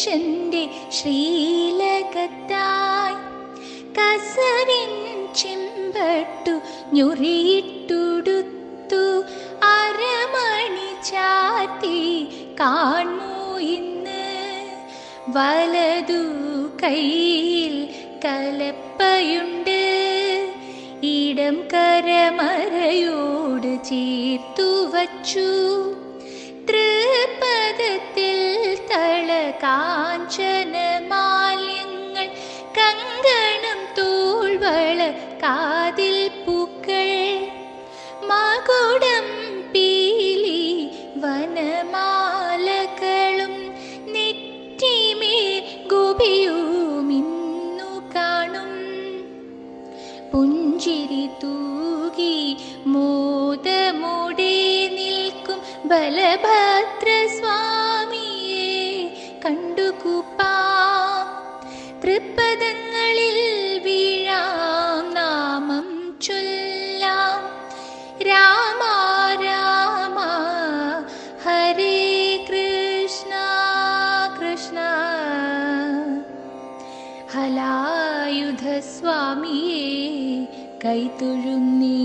ഈശന്റെ ശ്രീലകത്തായി കസവിൻ ചെമ്പട്ടു ഞൊറിയിട്ടുടുത്തു അരമണി ചാത്തി കാണൂ ഇന്ന്. വലതു കയ്യിൽ കലപ്പയുണ്ട്. ഇടം കരമറയോട് ചേർത്തു വച്ചു. തള കാഞ്ചന മാല്യങ്ങൾ കങ്കണം തോൾവള കാതിൽ പൂക്കൾ. മകുടം പീലി വനമാലകളും നെറ്റിമേ ഗോപിയുമിന്നു കാണും. പുഞ്ചിരി തൂകി മോദമോടെ നിൽക്കും ബലഭദ്ര തൃപ്പദങ്ങളിൽ വീഴാം നാമം ചൊല്ലാം രാമ രാമ ഹരേ കൃഷ്ണ കൃഷ്ണ ഹലായുധ സ്വാമിയെ കൈതൊഴുന്നേ